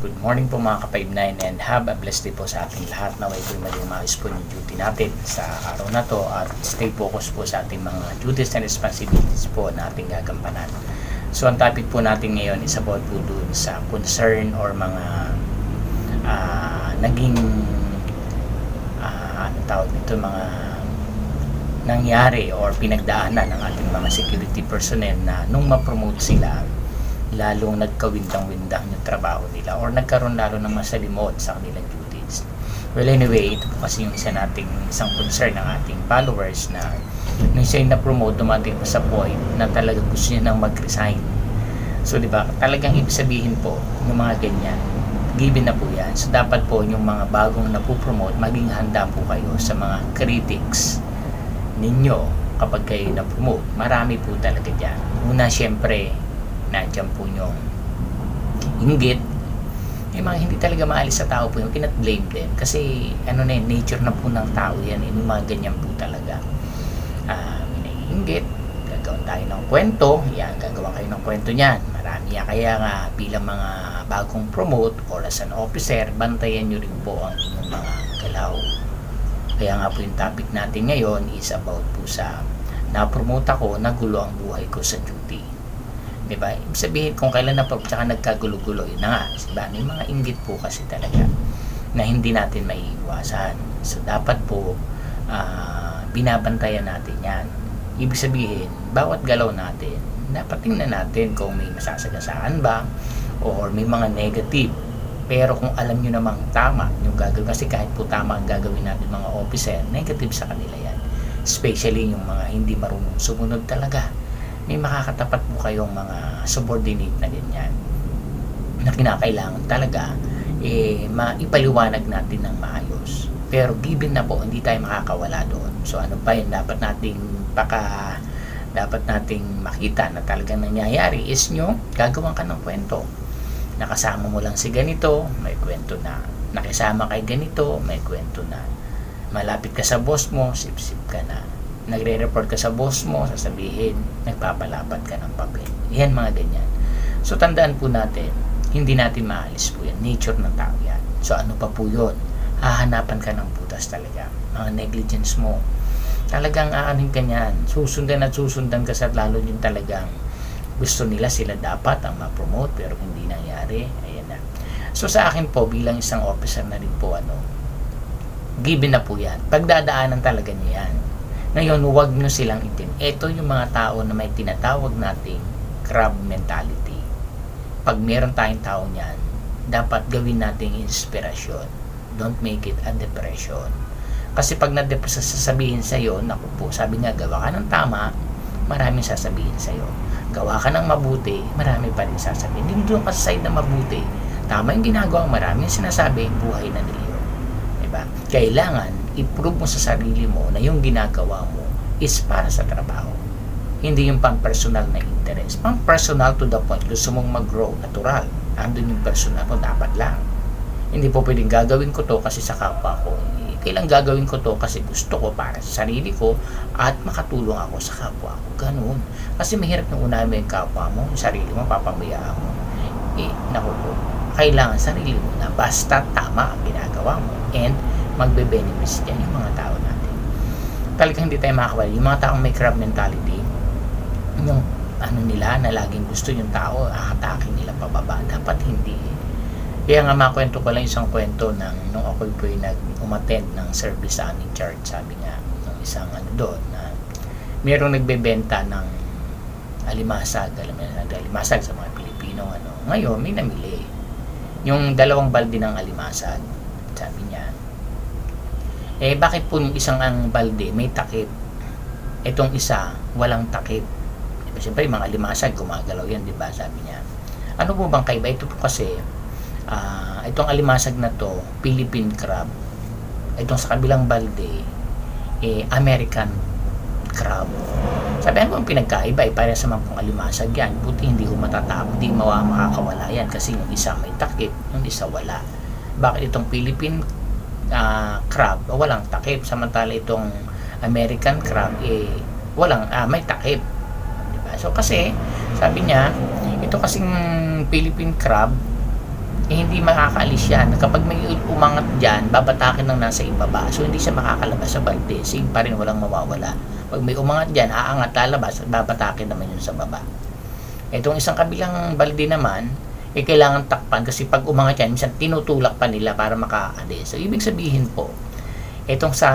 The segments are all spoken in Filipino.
Good morning po mga ka-59 and have a blessed day po sa ating lahat na way po maging maayos po yung duty natin sa araw na to at stay focus po sa ating mga duties and responsibilities po na ating gagampanan. So ang topic po natin ngayon is about po dun sa concern or mga ah, naging ah, ano tawag dito mga nangyari or pinagdaanan ng ating mga security personnel na nung ma-promote sila lalong nagkawindang-windang yung trabaho nila or nagkaroon lalo ng masalimot sa kanilang duties. Well anyway, ito po kasi yung isa nating isang concern ng ating followers na nung siya na-promote, dumating pa sa point na talaga gusto niya nang mag-resign. So, di ba, talagang ibig sabihin po, yung mga ganyan, given na po yan. So, dapat po yung mga bagong napupromote, maging handa po kayo sa mga critics ninyo kapag kayo na-promote. Marami po talaga dyan. Una, syempre, nandiyan po yung inggit. Yung mga hindi talaga maalis sa tao po yung cannot blame them. Kasi, ano na yun, nature na po ng tao yan. Yung mga ganyan po talaga. Ah, may naiinggit. Gagawin tayo ng kwento. Yan, gagawa kayo ng kwento niyan. Marami yan. Kaya nga, bilang mga bagong promote or as an officer, bantayan nyo rin po ang inyong mga galaw. Kaya nga po yung topic natin ngayon is about po sa na-promote ako, nagulo ang buhay ko sa duty. Di ba? Ibig sabihin, kung kailan na po, tsaka nagkagulo-gulo, yun na nga. Diba? May mga inggit po kasi talaga na hindi natin maiiwasan. So, dapat po, ah, binabantayan natin yan. Ibig sabihin, bawat galaw natin, dapat tingnan natin kung may masasagasaan ba or may mga negative. Pero kung alam nyo namang tama yung gagawin, kasi kahit po tama ang gagawin natin mga officer, negative sa kanila yan. Especially yung mga hindi marunong sumunod talaga. May makakatapat po kayong mga subordinate na ganyan na kinakailangan talaga eh, maipaliwanag natin ng maayos. Pero given na po, hindi tayo makakawala doon. So ano pa yun, dapat nating paka dapat nating makita na talagang nangyayari is nyo, gagawan ka ng kwento. Nakasama mo lang si ganito, may kwento na. Nakisama kay ganito, may kwento na. Malapit ka sa boss mo, sip-sip ka na. Nagre-report ka sa boss mo, sasabihin, nagpapalapat ka ng papel. Yan mga ganyan. So tandaan po natin, hindi natin maalis po yan. Nature ng tao yan. So ano pa po yun? Hahanapan ka ng butas talaga. Mga negligence mo. Talagang aanin ka niyan. Susundan at susundan ka sa lalo yung talagang gusto nila sila dapat ang ma-promote pero hindi nangyari. Ayan na. So sa akin po bilang isang officer na rin po ano, given na po yan. Pagdadaanan talaga niya yan. Ngayon, huwag nyo silang itin. Ito yung mga tao na may tinatawag nating crab mentality. Pag meron tayong tao niyan, dapat gawin nating inspirasyon. Don't make it a depression. Kasi pag na-depress sasabihin sa iyo, naku po, sabi nga, gawa ka ng tama, maraming sasabihin sa iyo. Gawa ka ng mabuti, marami pa rin sasabihin. Hindi doon ka side na mabuti. Tama yung ginagawa, maraming sinasabi, buhay na nila yun. Diba? Kailangan, i-prove mo sa sarili mo na yung ginagawa mo is para sa trabaho. Hindi yung pang personal na interest. Pang personal to the point, gusto mong mag-grow, natural. Andun yung personal mo, dapat lang. Hindi po pwedeng gagawin ko to kasi sa kapwa ko. Kailang gagawin ko to kasi gusto ko para sa sarili ko at makatulong ako sa kapwa ko. Ganun. Kasi mahirap na unahin mo yung kapwa mo, yung sarili mo, papabayaan mo. Eh, naku po, kailangan sarili mo na basta tama ang ginagawa mo and magbe-benefits dyan yung mga tao natin. Talagang hindi tayo makakawala. Yung mga taong may crab mentality, yung ano nila na laging gusto yung tao, aatakin nila pababa. Dapat hindi. Kaya nga makwento ko lang isang kwento ng nung ako po yung nag-umattend ng service sa aming church. Sabi nga, ng isang ano doon na mayroong nagbebenta ng alimasag, alam mo na, alimasag sa mga Pilipino. Ano. Ngayon, may namili. Yung dalawang balde ng alimasag, sabi niya, eh bakit po yung isang ang balde may takip? Itong isa, walang takip. Diba, Siyempre, mga limasag, gumagalaw yan, di ba? Sabi niya. Ano po bang kaiba? Ito po kasi, ah, itong alimasag na to, Philippine crab. Itong sa kabilang balde, eh, American crab. Sabi ano ang pinagkaiba? Eh, para sa mga pong alimasag yan. Buti hindi ko matatapos, hindi makakawala yan. Kasi yung isa may takip, yung isa wala. Bakit itong Philippine ah, crab, walang takip. Samantala itong American crab, eh, walang, ah, may takip. Diba? So kasi, sabi niya, ito kasing Philippine crab, eh, hindi makakaalis yan. Kapag may umangat dyan, babatakin ng nasa ibaba. So, hindi siya makakalabas sa balde. Same pa rin, walang mawawala. Pag may umangat dyan, aangat, lalabas, at babatakin naman yun sa baba. Itong isang kabilang balde naman, eh, kailangan takpan kasi pag umangat yan, minsan tinutulak pa nila para makaalis. So, ibig sabihin po, itong sa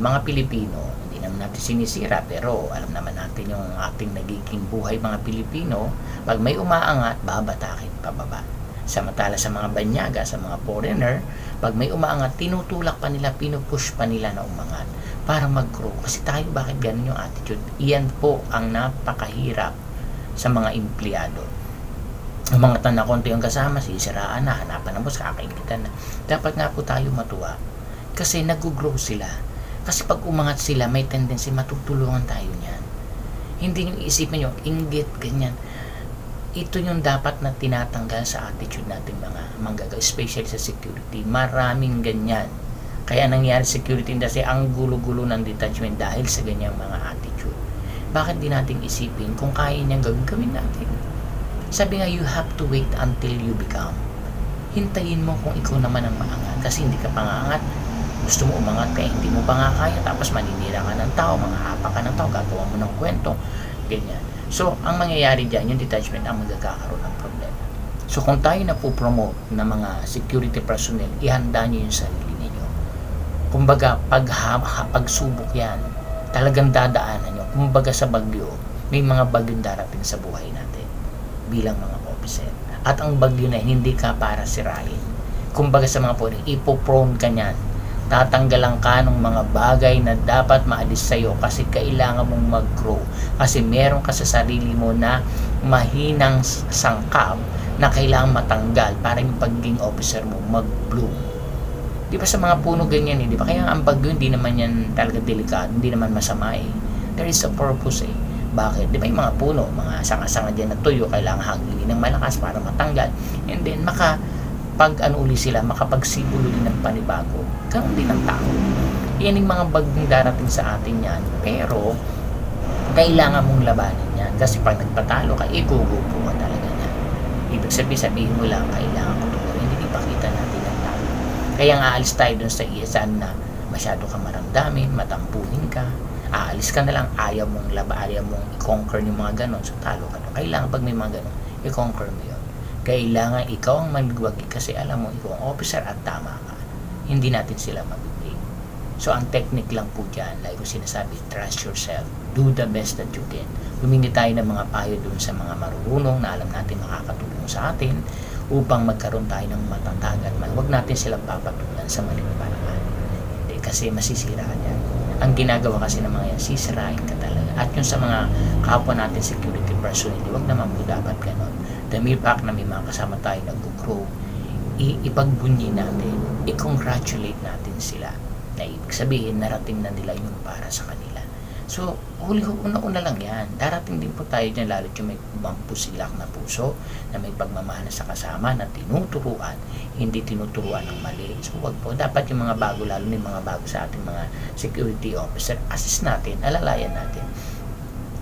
mga Pilipino, hindi naman natin sinisira, pero alam naman natin yung ating nagiging buhay mga Pilipino, pag may umaangat, babatakin pababa. Samantala sa mga banyaga, sa mga foreigner, pag may umaangat, tinutulak pa nila, pinupush pa nila na umangat para mag-grow. Kasi tayo, bakit ganun yung attitude? Iyan po ang napakahirap sa mga empleyado. Ang mga tanda konti ang kasama, sisiraan na, hanapan ng boss, kakaingitan na. Dapat nga po tayo matuwa. Kasi nag-grow sila. Kasi pag umangat sila, may tendency matutulungan tayo niyan. Hindi yung isipin nyo, inggit, ganyan ito yung dapat na tinatanggal sa attitude nating mga manggagawa, especially sa security. Maraming ganyan. Kaya nangyari security industry, ang gulo-gulo ng detachment dahil sa ganyang mga attitude. Bakit di nating isipin kung kaya niyang gawin, gawin natin. Sabi nga, you have to wait until you become. Hintayin mo kung ikaw naman ang maangat. Kasi hindi ka pangangat, gusto mo umangat kaya hindi mo pa nga kaya tapos maninira ka ng tao, mga hapa ka ng tao, gagawa mo ng kwento, ganyan. So, ang mangyayari dyan, yung detachment ang magkakaroon ng problema. So, kung tayo na po promote ng mga security personnel, ihanda nyo yung sarili ninyo. Kumbaga, pag pagsubok yan, talagang dadaanan nyo. Kumbaga sa bagyo, may mga bagyong darating sa buhay natin bilang mga officer. At ang bagyo na hindi ka para sirain. Kumbaga sa mga po, ipoprone ka niyan tatanggalan ka ng mga bagay na dapat maalis sa iyo kasi kailangan mong mag-grow. Kasi meron ka sa sarili mo na mahinang sangkap na kailangan matanggal para yung pagiging officer mo mag-bloom. Di ba sa mga puno ganyan eh, di ba? Kaya ang bagyo hindi naman yan talaga delikado, hindi naman masama eh. There is a purpose eh. Bakit? Di ba yung mga puno, mga sanga-sanga dyan na tuyo, kailangan hanginin ng malakas para matanggal. And then, maka pag ano uli sila, makapagsibulo din ng panibago. Ganun din ang tao. Yan yung mga bagong darating sa atin yan. Pero, kailangan mong labanan yan. Kasi pag nagpatalo ka, igugupo ka talaga yan. Ibig sabihin, sabihin mo lang, kailangan ko ito. Hindi ipakita natin ang tao. Kaya nga aalis tayo dun sa iyasan na masyado ka maramdamin, matampuhin ka, aalis ka na lang, ayaw mong laba, ayaw mong i-conquer yung mga ganon, so talo ka na. Kailangan pag may mga ganon, i-conquer mo yun. Kailangan ikaw ang manigwagi kasi alam mo, ikaw ang officer at tama ka. Hindi natin sila mabibig. So, ang technique lang po dyan, like ko sinasabi, trust yourself. Do the best that you can. Humingi tayo ng mga payo dun sa mga marurunong na alam natin makakatulong sa atin upang magkaroon tayo ng matatag at. Huwag natin silang papatulan sa maling paraan. Hindi, kasi masisira ka dyan. Ang ginagawa kasi ng mga yan, sisirain ka talaga. At yung sa mga kapwa natin security personnel, huwag naman po dapat ganon. The mere fact na may mga kasama tayo nag-grow, ipagbunyi natin, i-congratulate natin sila na ibig sabihin narating na nila yung para sa kanila. So, huli una-una lang yan. Darating din po tayo dyan, lalo yung may mampusilak na puso, na may pagmamahal sa kasama, na tinuturuan, hindi tinuturuan ng mali. So, wag po. Dapat yung mga bago, lalo na yung mga bago sa ating mga security officer, assist natin, alalayan natin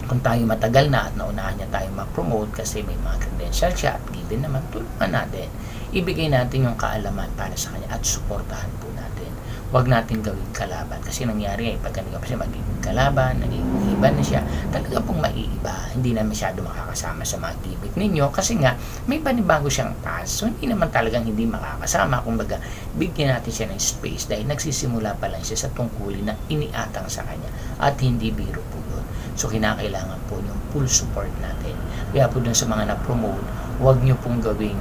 kung tayo matagal na at naunahan niya tayo ma-promote kasi may mga credential siya at given naman, tulungan natin. Ibigay natin yung kaalaman para sa kanya at suportahan po natin. Huwag natin gawing kalaban. Kasi nangyari eh, pagka naging kasi magiging kalaban, naging iba na siya, talaga pong maiiba. Hindi na masyado makakasama sa mga gimmick ninyo kasi nga may panibago siyang task. So hindi naman talagang hindi makakasama. Kumbaga, bigyan natin siya ng space dahil nagsisimula pa lang siya sa tungkulin na iniatang sa kanya at hindi biro po yun. So, kinakailangan po yung full support natin. Kaya po dun sa mga na-promote, huwag nyo pong gawing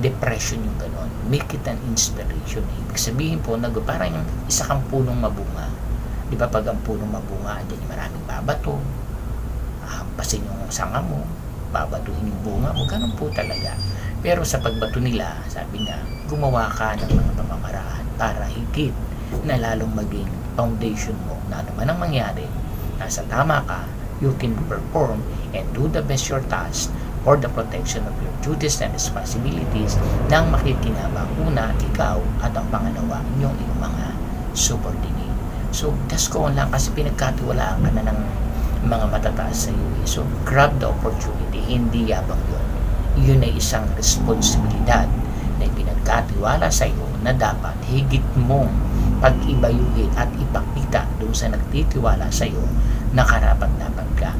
depression yung ganon. Make it an inspiration. Ibig sabihin po, nag, parang yung isa kang punong mabunga. Di ba pag ang punong mabunga, andyan yung maraming babato, hampasin yung sanga mo, babatuhin yung bunga mo, ganun po talaga. Pero sa pagbato nila, sabi nga, gumawa ka ng mga pamamaraan para higit na lalong maging foundation mo na ano man ang mangyari, nasa tama ka, you can perform and do the best your task for the protection of your duties and responsibilities nang makikinabang una, ikaw at ang pangalawa, yung iyong mga subordinate. So, just go on lang kasi pinagkatiwalaan ka na ng mga matataas sa iyo. eh. So, grab the opportunity, hindi yabang yun. Yun ay isang responsibilidad nagtitiwala sa iyo na dapat higit mong pag-ibayuhin at ipakita doon sa nagtitiwala sa iyo na karapat dapat ka.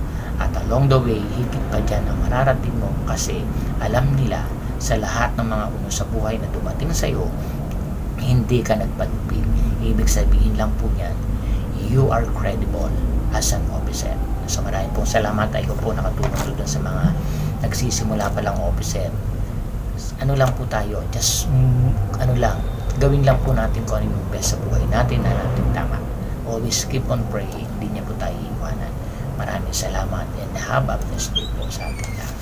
Along the way, higit pa dyan ang mararating mo kasi alam nila sa lahat ng mga uno sa buhay na dumating sa iyo, hindi ka nagpalupig. Ibig sabihin lang po niyan, you are credible as an officer. So maraming pong salamat ay ko po nakatulong doon sa mga nagsisimula pa lang officer. Ano lang po tayo, just ano lang, gawin lang po natin kung ano yung best sa buhay natin na natin tama. Always keep on praying, hindi niya po tayo iiwanan. Maraming salamat and have a blessed day po sa ating lahat.